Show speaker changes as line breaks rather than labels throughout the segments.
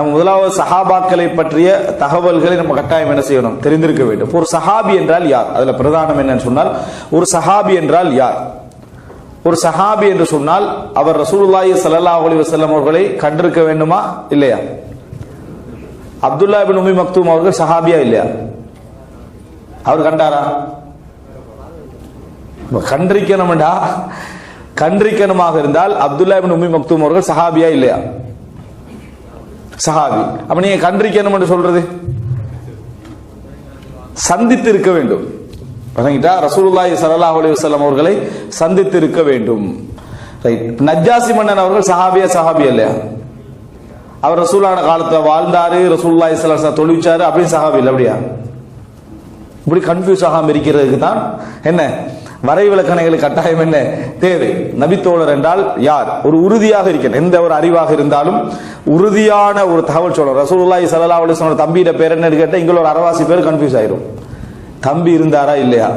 நம்ம முதலாவது சஹாபாக்களை பற்றிய தகவல்களை நம்ம கட்டாயம் என்ன செய்யணும்? தெரிந்திருக்க வேண்டும். ஒரு சஹாபி என்றால் யார்? அதுல பிரதானம் என்னன்னு சொன்னால் ஒரு சஹாபி என்றால் யார்? ஒரு சஹாபி என்று சொன்னால் அவர் ரசூலுல்லாஹி சல்லா அலி வசல்லம் அவர்களை கண்டிருக்க வேண்டுமா? இல்லையா? அப்துல்லா பின் உமி மக்தூம் அவர்கள் சஹாபியா இல்லையா? அவர் கண்டாரா? கண்டிருக்கணும்டா. கண்டிருக்கணுமாக இருந்தால் அப்துல்லா பின் உமி மக்தூம் அவர்கள் சஹாபியா இல்லையா? சஹாபி அப்ப நீங்க கண்டிருக்கணும் என்று சொல்றது? சந்தித்து இருக்க வேண்டும். வணங்கிட்டா ரசூலுல்லாஹி ஸல்லல்லாஹு அலைஹி வஸல்லம் அவர்களை சந்தித்து இருக்க வேண்டும். ரைட். நஜ்ஜாசி மன்னன் அவர்கள் சஹாபியா சஹாபி இல்லையா அவர் ரசூலான காலத்துல வாழ்ந்தாரு ரசூலுல்லாஹி ஸல்லல்லாஹு அலைஹி வஸல்லம் அப்படின்னு சஹாபி இல்லை அப்படியா? இப்படி கன்ஃபியூஸ் ஆகாம இருக்கிறதுக்கு தான் என்ன? வரைவிலக்கணைகளுக்கு கட்டாயம் என்ன? தேவை. நபித்தோழர் என்றால் யார்? ஒரு உறுதியாக இருக்கிற எந்த ஒரு அறிவாக இருந்தாலும் உறுதியான ஒரு தகவல் சொல்லும் ரசூலுல்லாஹி ஸல்லல்லாஹு அலைஹி சொன்ன தம்பியிட பேர் என்ன கேட்டால் எங்களோட அரவாசி பேர் கன்ஃபியூஸ் ஆயிரும். தம்பி இருந்தாரா இல்லையா?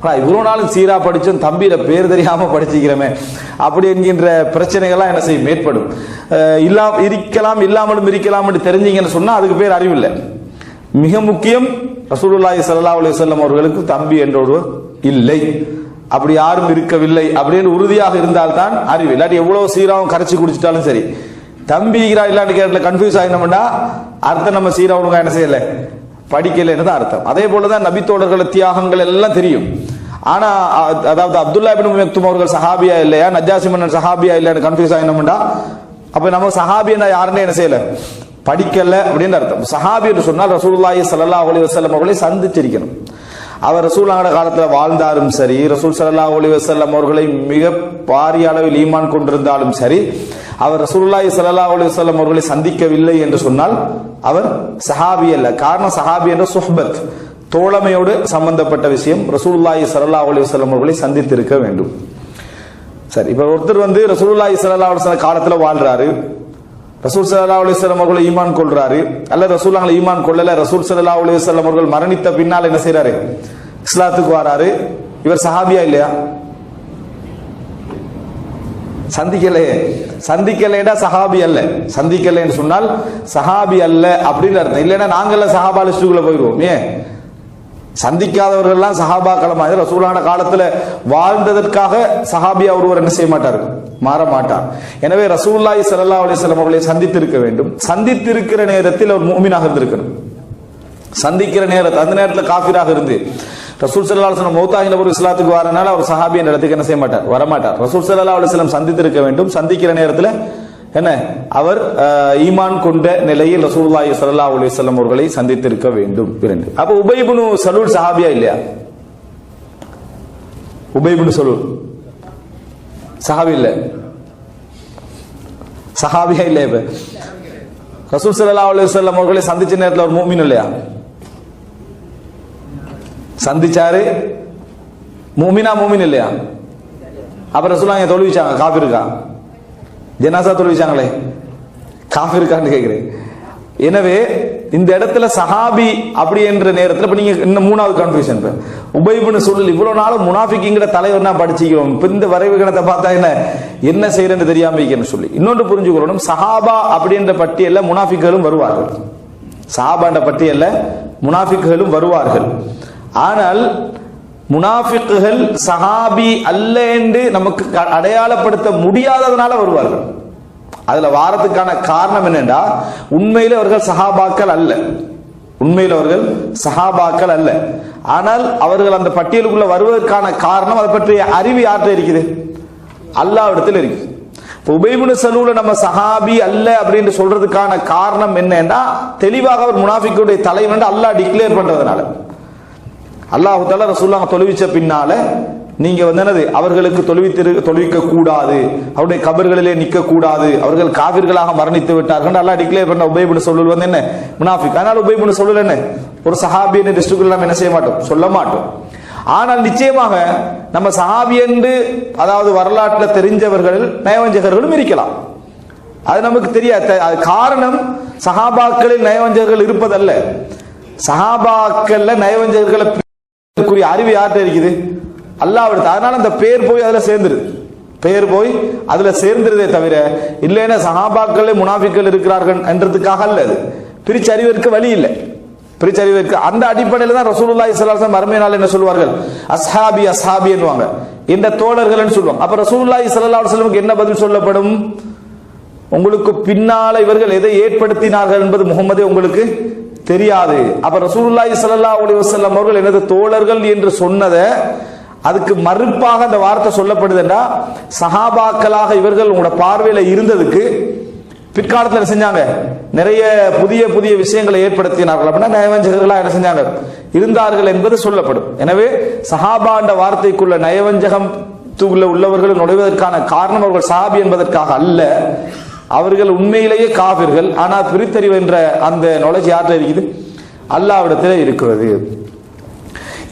ஆனா இவ்வளவு நாளும் சீரா படிச்சும் தம்பியில பேர் தெரியாம படிச்சுக்கிறோமே. அப்படி என்கின்ற பிரச்சனைகள்லாம் என்ன செய்யும்? ஏற்படும். அஹ் இல்லா இருக்கலாம் இல்லாமலும் இருக்கலாம் தெரிஞ்சீங்கன்னு சொன்னா அதுக்கு பேர் அறிவில்லை. மிக முக்கியம் ரசூலுல்லாஹி சல்லா அலி அவர்களுக்கு தம்பி என்ற இல்லை. அப்படி யாரும் இருக்கவில்லை அப்படின்னு உறுதியாக இருந்தால்தான் அறிவு. இல்லாட்டி எவ்வளவு சீராவும் கரைச்சி குடிச்சிட்டாலும் சரி. தம்பி இருக்கிறா இல்லாட்டி கேட்கல கன்ஃபியூஸ் ஆகினோம்னா அர்த்தம் நம்ம சீரா ஒழுங்கா என்ன செய்யல? படிக்கலைன்னு தான் அர்த்தம். அதே போலதான் நபித்தோழர்கள் தியாகங்கள் எல்லாம் தெரியும். ஆனா அதாவது அப்துல்லா பின் மெக்தும் அவர்கள் சஹாபியா இல்லையா? நஜாசி மன்னன் சஹாபியா இல்லையான்னு கன்ஃபியூஸ் ஆகினோம்னா அப்ப நம்ம சஹாபியா யாருன்னு என்ன செய்யல? படிக்கல அப்படின்னு அர்த்தம். சஹாபி என்று சொன்னால் ரசூலுல்லாஹி சல்லா அலி வஸல்லம் அவர்களை சந்திச்சிருக்கணும். அவர் ரசூலான காலத்தில் வாழ்ந்தாலும் சரி ரசூல் சல்லா அலி வசல்லம் அவர்களை மிக பாரிய அளவில் ஈமான் கொண்டிருந்தாலும் சரி அவர் ரசூல்லாய் சல்லா அலி வஸல்லம் அவர்களை சந்திக்கவில்லை என்று சொன்னால் அவர் சஹாபி அல்ல. காரணம் சஹாபி என்ற சுஹ்பத் தோழமையோடு சம்பந்தப்பட்ட விஷயம். ரசூல்லாய் சல்லா அலி வஸல்லம் அவர்களை சந்தித்திருக்க வேண்டும். சரி இப்ப ஒருத்தர் வந்து ரசூல்லாய் சல்லா அலைஹி காலத்தில் வாழ்றாரு. ரசூல் சல்லா அலுவலம் அவர்களை ஈமான் கொள்றாரு. அல்ல ரசூலுல்லாஹி ஈமான் கொள்ளல ரசூல் சல்லா அலுவலம் அவர்கள் மரணித்த பின்னால் என்ன செய்யறாரு இஸ்லாத்துக்கு வராரு. இவர் சஹாபியா இல்லையா? சந்திக்கலையே. சந்திக்கலைடா சஹாபி அல்ல. சந்திக்கலைன்னு சொன்னால் சஹாபி அல்ல அப்படின்னு அர்த்தம். இல்லைன்னா நாங்கள சஹாபாலிஸ்டுக்குள்ள போயிடுவோம் ஏன்? சந்திக்காதவர்கள்லாம் சஹாபாக்களமா ரசூலான காலத்துல வாழ்ந்ததற்காக சஹாபியா ஒருவர் என்ன செய்ய மாட்டார்? மாற மாட்டார். எனவே ரசூல்லாய் சல்லா அலைஹி வஸல்லம் அவர்களை சந்தித்திருக்க வேண்டும். சந்தித்திருக்கிற நேரத்தில் அவர் மூமினாக இருந்திருக்கணும். சந்திக்கிற நேரத்தில் அந்த நேரத்தில் காஃபிராக இருந்து ரசூல் சல்லா அலுவலம் வஸல்லம் மௌத்தாகின ஒரு இஸ்லாத்துக்கு வரனால அவர் சஹாபி என்ற இடத்துக்கு என்ன செய்ய மாட்டார்? வரமாட்டார். ரசூல் சல்லா அலுவலம் சந்தித்திருக்க வேண்டும். சந்திக்கிற நேரத்தில் என்ன? அவர் ஈமான் கொண்ட நிலையில் ரசூல்லாய் சல்லா அலிசல்லம் அவர்களை சந்தித்திருக்க வேண்டும் இரண்டு. அப்ப உபைபுனு சலூல் சஹாபியா இல்லையா? உபைபுனு சலூல். சஹாபி இல்ல. சஹாபியா இல்ல இப்ப? ரசூல் சல்லா அலிசல்லம் அவர்களை சந்திச்ச நேரத்தில் ஒரு மூமின் இல்லையா? சந்திச்சாரு. மூமினா மூமின் இல்லையா? அப்ப ரசூலா தோல்விச்சாங்க தொழுவிச்சாங்க ஜனாசா தொழுவிச்சாங்களே காஃபிருக்கான்னு கேட்குறேன் எனவே இந்த இடத்துல சஹாபி அப்படி என்ற நேரத்தில் இப்போ நீங்கள் இன்னும் மூணாவது கன்ஃபியூஷன் இப்போ. உபைபுன்னு சொல்லல் இவ்வளோ நாளும் முனாஃபிக்குங்கிற தலைவர் நான் படிச்சுக்கிறோம். இப்போ இந்த வரைவு கணத்தை பார்த்தா என்ன? என்ன செய்யறேன்னு தெரியாம இருக்கேன்னு சொல்லி. இன்னொன்று புரிஞ்சுக்கணும் சஹாபா அப்படின்ற பட்டியலில் முனாஃபிக்குகளும் வருவார்கள். சஹாபான்ற பட்டியலில் முனாஃபிக்குகளும் வருவார்கள். ஆனால் முனாஃபிக்குகள் சஹாபி அல்ல என்று நமக்கு க- அடையாளப்படுத்த முடியாததுனால வருவார்கள். அதுல வாரத்துக்கான காரணம் என்னன்னா உண்மையில அவர்கள் சஹாபாக்கள் அல்ல. உண்மையில் அவர்கள் சஹாபாக்கள் அல்ல. ஆனால் அவர்கள் அந்த பட்டியலுக்குள்ள வருவதற்கான காரணம் அதை பற்றிய அறிவு யார்கிட்ட இருக்குது? அல்லாவிடத்தில் இருக்கு இப்போ உபைபுன சலூல நம்ம சஹாபி அல்ல அப்படின்னு சொல்றதுக்கான காரணம் என்னன்னா தெளிவாக அவர் முனாஃபிக்குடைய தலைவன் அல்லாஹ் டிக்ளேர் பண்றதுனால. அல்லாஹு தால ரசூல்லாங்க தொழுவிச்ச பின்னால நீங்க வந்து என்னது? அவர்களுக்கு தொழுவித்திரு தொழுவிக்க கூடாது அவருடைய கபர்களிலே நிக்க கூடாது அவர்கள் காவிர்களாக மரணித்து விட்டார்கள். அல்லாஹ் டிக்ளேர் பண்ண உபயபுன சொல்லல் வந்து என்ன? முனாஃபிக். அதனால உபயபுன சொல்லல் என்ன? ஒரு சஹாபி என்று நம்ம என்ன செய்ய மாட்டோம்? சொல்ல மாட்டோம். ஆனால் நிச்சயமாக நம்ம சஹாபி என்று அதாவது வரலாற்றில் தெரிஞ்சவர்கள் நயவஞ்சகர்களும் இருக்கலாம். அது நமக்கு தெரியாது. அது காரணம் சஹாபாக்களில் நயவஞ்சகர்கள் இருப்பதல்ல. சஹாபாக்கள்ல நயவஞ்சகர்களை அறிவு யார்கிட்ட இருக்குது? அல்லாஹ் அதனால அந்த பேர் போய் அதுல சேர்ந்துருது. பெயர் போய் அதுல சேர்ந்துருதே தவிர இல்லைன்னா சஹாபாக்களே முனாஃபிக்கள் இருக்கிறார்கள் என்றதுக்காக அல்ல அது. பிரிச்சறிவதற்கு வழி இல்லை. பிரிச்சறிவதற்கு அந்த அடிப்படையில் தான் ரசூலுல்லா இஸ்லாசன் அலைஹி மறுமை நாள் என்ன சொல்வார்கள்? அஸ்ஹாபி அஸ்ஹாபி என்னவாங்க இந்த தோழர்கள்னு சொல்லுவாங்க அப்ப ரசூலுல்லா ஸல்லல்லாஹு அலைஹி என்ன பதில் சொல்லப்படும்? உங்களுக்கு பின்னால இவர்கள் எதை ஏற்படுத்தினார்கள் என்பது முகமதே உங்களுக்கு தெரியாது. அப்ப ரசூலுல்லாஹி ஸல்லல்லாஹு அலைஹி வஸல்லம் அவர்கள் எனது தோழர்கள் என்று சொன்னதை அதுக்கு மறுப்பாக அந்த வார்த்தை சொல்லப்படுதுன்னா சஹாபாக்களாக இவர்கள் உங்களோட பார்வையில இருந்ததுக்கு பிற்காலத்தில் என்ன செஞ்சாங்க? நிறைய புதிய புதிய விஷயங்களை ஏற்படுத்தினார்கள். அப்படின்னா நயவஞ்சகர்களாக என்ன செஞ்சாங்க? இருந்தார்கள் என்பது சொல்லப்படும். எனவே சஹாபாண்ட வார்த்தைக்குள்ள நயவஞ்சகம் தூக்குள்ள உள்ளவர்கள் நுழைவதற்கான காரணம் அவர்கள் சஹாபி என்பதற்காக அல்ல. அவர்கள் உண்மையிலேயே காவிர்கள் ஆனால் பிரித்தறிவு என்ற அந்த நாலேஜ் யார்கிட்ட இருக்குது? அல்லாவிடத்தில் இருக்கிறது.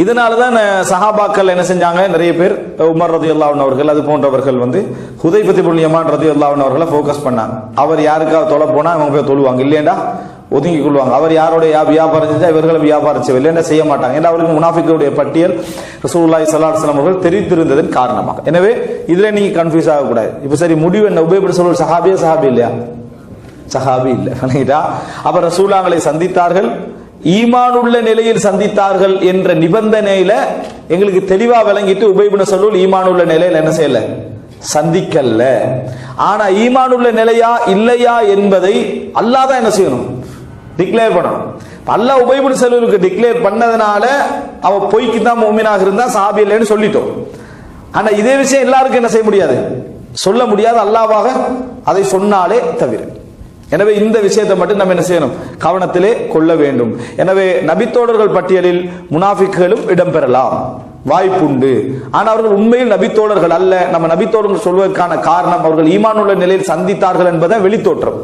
இதனால தான் சஹாபாக்கள் என்ன செஞ்சாங்க? நிறைய பேர் உமர் ரதி அல்லாவன் அவர்கள் அது போன்றவர்கள் வந்து ஹுதைபதி புண்ணியமான் ரதி அல்லாவன் அவர்களை ஃபோக்கஸ் பண்ணாங்க. அவர் யாருக்காவது தொலை போனா அவங்க போய் தொழுவாங்க. இல்லையண்டா? ஒதுங்கி கொள்வாங்க அவர் யாருடைய வியாபாரம் செஞ்சா இவர்களை வியாபாரம் செய்யவில்லை என்ன செய்ய மாட்டாங்க? ஏன்னா அவருக்கு முனாஃபிக்குடைய பட்டியல் ரசூல்லாய் ஸல்லல்லாஹு அலைஹி அவர்கள் தெரிவித்திருந்ததன் காரணமாக. எனவே இதுல நீங்க கன்ஃபியூஸ் ஆகக்கூடாது. இப்போ சரி முடிவு என்ன? உபயோகப்பட சொல்ற சஹாபியா சஹாபி இல்லையா? சஹாபி இல்லை. விளங்கிட்டா அப்ப ரசூலாங்களை சந்தித்தார்கள். ஈமானுள்ள நிலையில் சந்தித்தார்கள் என்ற நிபந்தனையில எங்களுக்கு தெளிவா விளங்கிட்டு உபயோகின சொல்லூல் ஈமானுள்ள நிலையில் என்ன செய்யல? சந்திக்கல்ல ஆனா ஈமானுள்ள நிலையா இல்லையா என்பதை அல்லாதான் என்ன செய்யணும்? டிக்ளேர் பண்ணணும். அல்ல உபயோகின செல்வருக்கு டிக்ளேர் பண்ணதுனால அவ பொய்க்கு தான் மூமினாக இருந்தா சாபி இல்லைன்னு சொல்லிட்டோம். ஆனா இதே விஷயம் எல்லாருக்கும் என்ன செய்ய முடியாது? சொல்ல முடியாது. அல்லாவாக அதை சொன்னாலே தவிர. எனவே இந்த விஷயத்தை மட்டும் நம்ம என்ன செய்யணும்? கவனத்திலே கொள்ள வேண்டும். எனவே நபித்தோடர்கள் பட்டியலில் முனாஃபிக்குகளும் இடம்பெறலாம். வாய்ப்புண்டு. ஆனால் அவர்கள் உண்மையில் நபித்தோழர்கள் அல்ல. நம்ம நபித்தோழர்கள் சொல்வதற்கான காரணம் அவர்கள் ஈமான் உள்ள நிலையில் சந்தித்தார்கள் என்பதை வெளித்தோற்றம்.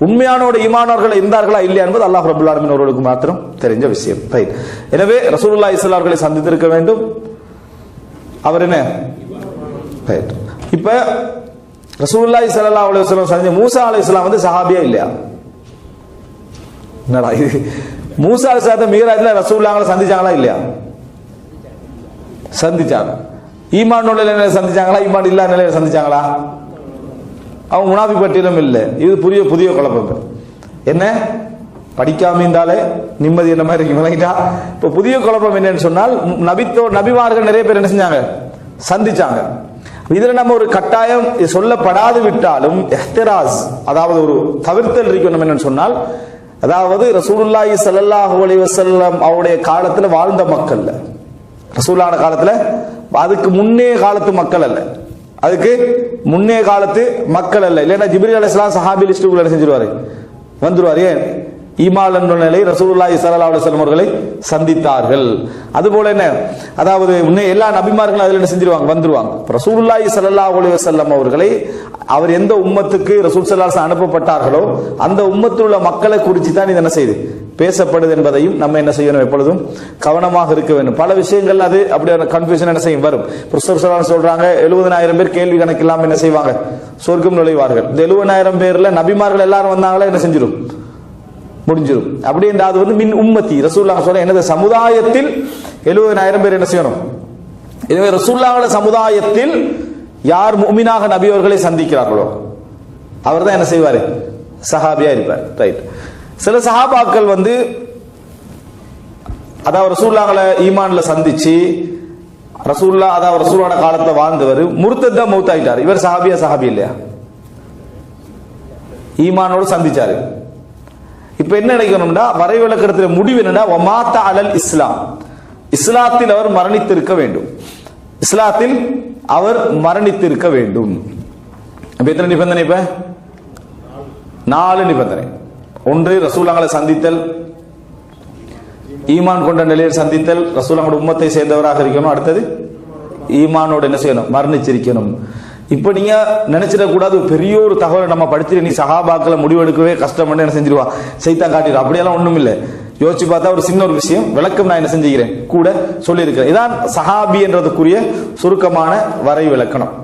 உண்மையானோட ஈமானவர்கள் இருந்தார்களா இல்லையா என்பது அல்லாஹ் ரபுல் ஆலமின் அவர்களுக்கு மாத்திரம் தெரிஞ்ச விஷயம். ரைட் எனவே ரசூலுல்லா ஸல்லல்லாஹு அவர்களை சந்தித்திருக்க வேண்டும். அவர் என்ன? ரைட் இப்ப ரசூல்லா இஸ்லா அலைஹி வஸல்லம் சந்திச்ச மூசா இஸ்லாம் வந்து சஹாபியா இல்லையா? என்னடா இது? மூசா அலைஹிஸ்ஸலாத்தை மீராஜ்ல ரசூல்லாங்களை சந்திச்சாங்களா இல்லையா? சந்திச்சாங்க. ஈமான் உள்ள நிலையில சந்திச்சாங்களா? ஈமான் இல்லாத நிலையில சந்திச்சாங்களா? அவன் முனாஃபி பட்டியலும் இல்லை. இது புதிய புதிய குழப்பம் என்ன? படிக்காம இருந்தாலே நிம்மதி என்ன மாதிரி இருக்கு? விளங்கிட்டா? இப்ப புதிய குழப்பம் என்னன்னு சொன்னால் நபித்தோ நபிமார்கள் நிறைய பேர் என்ன செஞ்சாங்க? சந்திச்சாங்க. இதுல நம்ம ஒரு கட்டாயம் சொல்லப்படாது விட்டாலும் எஹ்திராஸ் அதாவது ஒரு தவிர்த்தல் இருக்கும் நம்ம என்னன்னு சொன்னால் அதாவது ரசூலுல்லாஹி ஸல்லல்லாஹு அலி வசல்லம் அவருடைய காலத்துல வாழ்ந்த மக்கள்ல ரசூலான காலத்துல அதுக்கு முன்னே காலத்து மக்கள் அல்ல. அதுக்கு முன்னே காலத்து மக்கள் அல்ல. இல்லைன்னா ஜிபிரி அலிஸ்லாம் சஹாபி லிஸ்டுக்குள்ள செஞ்சிருவாரு? வந்துருவாரு. ஏன்? ஈமால் என்ற நிலை ரசூல்லாய் சல்லா அலைஹி வஸல்லம் அவர்களை சந்தித்தார்கள். அதுபோல என்ன? அதாவது இன்னும் எல்லா நபிமார்களும் அதில் என்ன செஞ்சிருவாங்க? வந்துருவாங்க. ரசூல்லாய் சல்லா ஸல்லல்லாஹு அலைஹி அவர்களை அவர் எந்த உம்மத்துக்கு ரசூல் ஸல்லல்லாஹு அனுப்பப்பட்டார்களோ அந்த உம்மத்தில் உள்ள மக்களை குறித்து தான் இது என்ன செய்யுது? பேசப்படுது என்பதையும் நம்ம என்ன செய்யணும் எப்பொழுதும் கவனமாக இருக்க வேண்டும். பல விஷயங்கள் அது அப்படியான கன்ஃபியூஷன் என்ன செய்யும்? வரும். பிரொஃபசர் சலான் சொல்றாங்க எழுபதனாயிரம் பேர் கேள்வி கணக்கு இல்லாமல் என்ன செய்வாங்க? சொர்க்கம் நுழைவார்கள். இந்த எழுபதாயிரம் பேர்ல நபிமார்கள் எல்லாரும் வந்தாங்களா? என்ன செஞ்சிடும் முடிஞ்சிடும் அப்படி என்ற அது வந்து மின் உம்மத்தி. ரசூல்லா சொல்ல எனது சமுதாயத்தில் எழுபதனாயிரம் பேர் என்ன செய்யணும்? எனவே ரசூல்லாவோட சமுதாயத்தில் யார் முமினாக நபி அவர்களை சந்திக்கிறார்களோ அவர் தான் என்ன செய்வார்? சஹாபியா இருப்பார். ரைட் சில சஹாபாக்கள் வந்து அதாவது ரசூல்லாங்களை ஈமான்ல சந்திச்சு ரசூல்லா அதாவது ரசூலோட காலத்தை வாழ்ந்தவர் முர்த்தத்தா மௌத்தாயிட்டார். இவர் சஹாபியா சஹாபி இல்லையா? ஈமானோடு சந்திச்சாரு. இப்ப என்ன நினைக்கணும்னா வரை விளக்கத்துல முடிவு என்னன்னா ஒமாத்தா அலல் இஸ்லாம். இஸ்லாத்தில் அவர் மரணித்திருக்க வேண்டும். இஸ்லாத்தில் அவர் மரணித்திருக்க வேண்டும். எத்தனை நிபந்தனை இப்ப? நாலு நிபந்தனை. ஒன்று ரசூலாங்களை சந்தித்தல். ஈமான் கொண்ட நிலையில் சந்தித்தல். ரசூலாங்களோட உம்மத்தை சேர்ந்தவராக இருக்கணும். அடுத்தது ஈமானோட என்ன செய்யணும்? மரணிச்சிருக்கணும். இப்ப நீங்க நினைச்சிடக்கூடாது பெரிய ஒரு தகவலை நம்ம படிச்சுட்டு நீ சகாபாக்களை முடிவெடுக்கவே கஷ்டம் என்ன செஞ்சிருவா? செய்தான் காட்டிடும் அப்படியெல்லாம் ஒண்ணும் இல்லை யோசிச்சு பார்த்தா ஒரு சின்ன ஒரு விஷயம். விளக்கம் நான் என்ன செஞ்சுக்கிறேன்? கூட சொல்லியிருக்கிறேன். இதான் சஹாபி என்றதுக்குரிய சுருக்கமான வரை விளக்கணம்.